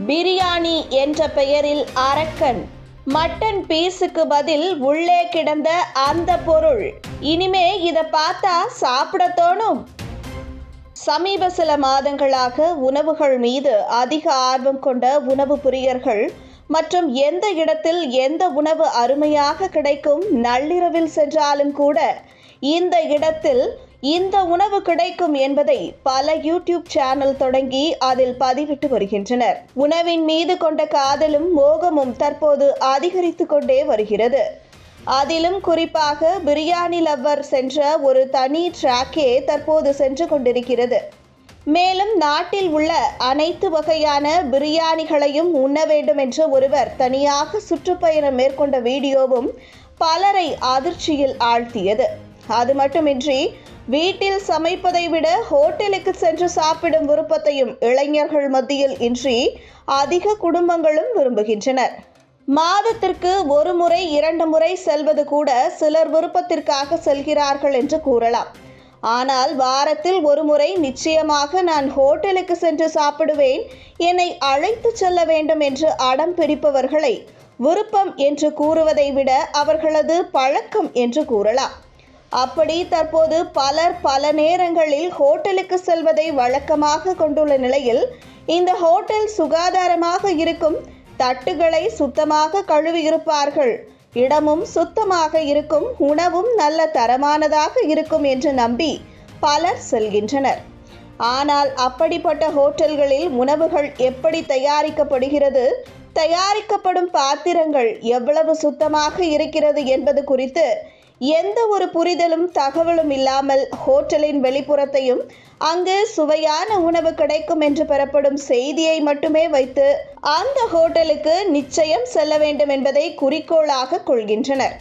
பிரியாணி என்ற பெயரில் அரக்கன். மட்டன் பீஸுக்கு பதில் உள்ளே கிடந்த அந்த பொருள். இனிமே இதை பார்த்தா சாப்பிட தோணும். சமீப சில மாதங்களாக உணவுகள் மீது அதிக ஆர்வம் கொண்ட உணவு புரியர்கள் மற்றும் எந்த இடத்தில் எந்த உணவு அருமையாக கிடைக்கும் நள்ளிரவில் சென்றாலும் கூட இந்த இடத்தில் இந்த உணவு கிடைக்கும் என்பதை பல யூடியூப் சேனல் தொடங்கி அதில் பதிவிட்டு வருகின்றனர். உணவின் மீது கொண்ட காதலும் மோகமும் தற்போது அதிகரித்து கொண்டே வருகிறது. அதிலும் குறிப்பாக பிரியாணி லவ்வர் சென்ற ஒரு தனி ட்ராக்கே தற்போது சென்று கொண்டிருக்கிறது. மேலும் நாட்டில் உள்ள அனைத்து வகையான பிரியாணிகளையும் உண்ண வேண்டும் என்று ஒருவர் தனியாக சுற்றுப்பயணம் மேற்கொண்ட வீடியோவும் பலரை அதிர்ச்சியில் ஆழ்த்தியது. அது மட்டுமின்றி வீட்டில் சமைப்பதை விட ஹோட்டலுக்கு சென்று சாப்பிடும் விருப்பத்தையும் இளைஞர்கள் மத்தியில் இன்றி அதிக குடும்பங்களும் விரும்புகின்றனர். மாதத்திற்கு ஒரு முறை இரண்டு முறை செல்வது கூட சிலர் விருப்பத்திற்காக செல்கிறார்கள் என்று கூறலாம். ஆனால் வாரத்தில் ஒரு முறை நிச்சயமாக நான் ஹோட்டலுக்கு சென்று சாப்பிடுவேன் என்னை அழைத்து செல்ல வேண்டும் என்று அடம் பிடிப்பவர்களை விருப்பம் என்று கூறுவதை விட அவர்களது பழக்கம் என்று கூறலாம். அப்படி தற்போது பலர் பல நேரங்களில் ஹோட்டலுக்கு செல்வதை வழக்கமாக கொண்டுள்ள நிலையில் இந்த ஹோட்டல் சுகாதாரமாக இருக்கும் தட்டுகளை சுத்தமாக கழுவியிருப்பார்கள். இடமும் சுத்தமாக இருக்கும் உணவும் நல்ல தரமானதாக இருக்கும் என்று நம்பி பலர் செல்கின்றனர். ஆனால் அப்படிப்பட்ட ஹோட்டல்களில் உணவுகள் எப்படி தயாரிக்கப்படுகிறது? தயாரிக்கப்படும் பாத்திரங்கள் எவ்வளவு சுத்தமாக இருக்கிறது என்பது குறித்து எந்த ஒரு புரிதலும் தகவலும் இல்லாமல் ஹோட்டலின் வெளிப்புறத்தையும் அங்கு சுவையான உணவு கிடைக்கும் என்று பெறப்படும் செய்தியை மட்டுமே வைத்து அந்த ஹோட்டலுக்கு நிச்சயம் செல்ல வேண்டும் என்பதை குறிக்கோளாக கொள்கின்றனர்.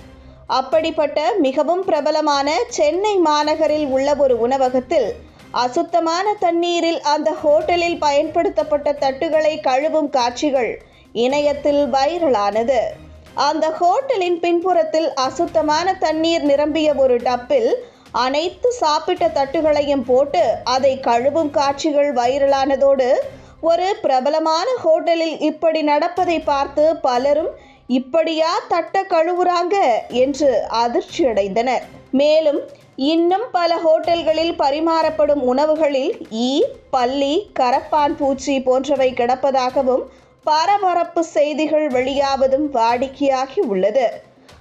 அப்படிப்பட்ட மிகவும் பிரபலமான சென்னை மாநகரில் உள்ள ஒரு உணவகத்தில் அசுத்தமான தண்ணீரில் அந்த ஹோட்டலில் பயன்படுத்தப்பட்ட தட்டுகளை கழுவும் காட்சிகள் இணையத்தில் வைரலானது. அந்த ஹோட்டலின் பின்புறத்தில் அசுத்தமான தண்ணீர் நிரம்பிய ஒரு டப்பில் அனைத்து சாப்பிட்ட தட்டுகளையும் போட்டு அதை கழுவும் காட்சிகள் வைரலானதோடு ஒரு பிரபலமான ஹோட்டலில் இப்படி நடப்பதை பார்த்து பலரும் இப்படியா தட்ட கழுவுறாங்க? என்று அதிர்ச்சியடைந்தனர். மேலும் இன்னும் பல ஹோட்டல்களில் பரிமாறப்படும் உணவுகளில் ஈ பல்லி கரப்பான் பூச்சி போன்றவை கிடப்பதாகவும் பரபரப்பு செய்திகள் வெளியாவதும் வாடிக்கையாகி உள்ளது.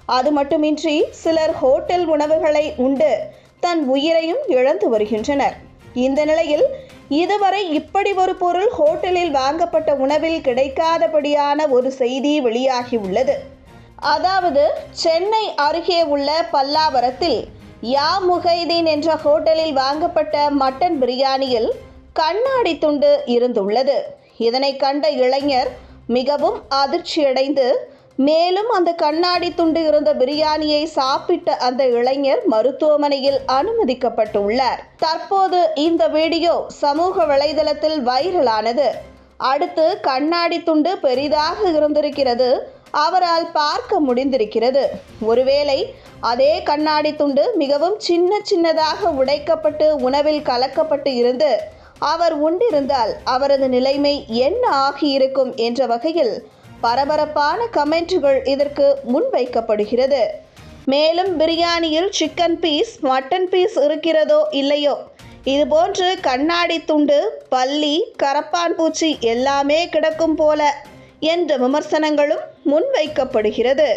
அது மட்டுமின்றி சிலர் ஹோட்டல் உணவுகளை உண்டு தன் உயிரையும் இழந்து வருகின்றனர். இந்த நிலையில் இதுவரை இப்படி ஒரு பொருள் ஹோட்டலில் வாங்கப்பட்ட உணவில் கிடைக்காதபடியான ஒரு செய்தி வெளியாகி உள்ளது. அதாவது சென்னை அருகே உள்ள பல்லாவரத்தில் யா முகைதீன் என்ற ஹோட்டலில் வாங்கப்பட்ட மட்டன் பிரியாணியில் கண்ணாடி துண்டு இருந்துள்ளது. இதனை கண்ட இளைஞர் மிகவும் அதிர்ச்சியடைந்து மேலும் அந்த கண்ணாடி துண்டு இருந்த பிரியாணியை சாப்பிட்ட அந்த இளைஞர் மருத்துவமனையில் அனுமதிக்கப்பட்டுள்ளார். தற்போது இந்த வீடியோ சமூக வலைதளத்தில் வைரலானது. அடுத்து கண்ணாடி துண்டு பெரிதாக இருந்திருக்கிறது. அவரால் பார்க்க முடிந்திருக்கிறது. ஒருவேளை அதே கண்ணாடி துண்டு மிகவும் சின்ன சின்னதாக உடைக்கப்பட்டு உணவில் கலக்கப்பட்டு இருந்து அவர் உண்டிருந்தால் அவரது நிலைமை என்ன ஆகியிருக்கும் என்ற வகையில் பரபரப்பான கமெண்ட்டுகள் இதற்கு முன்வைக்கப்படுகிறது. மேலும் பிரியாணியில் சிக்கன் பீஸ் மட்டன் பீஸ் இருக்கிறதோ இல்லையோ? இதுபோன்று கண்ணாடி துண்டு பல்லி கரப்பான் பூச்சி எல்லாமே கிடக்கும் போல என்ற விமர்சனங்களும் முன்வைக்கப்படுகிறது.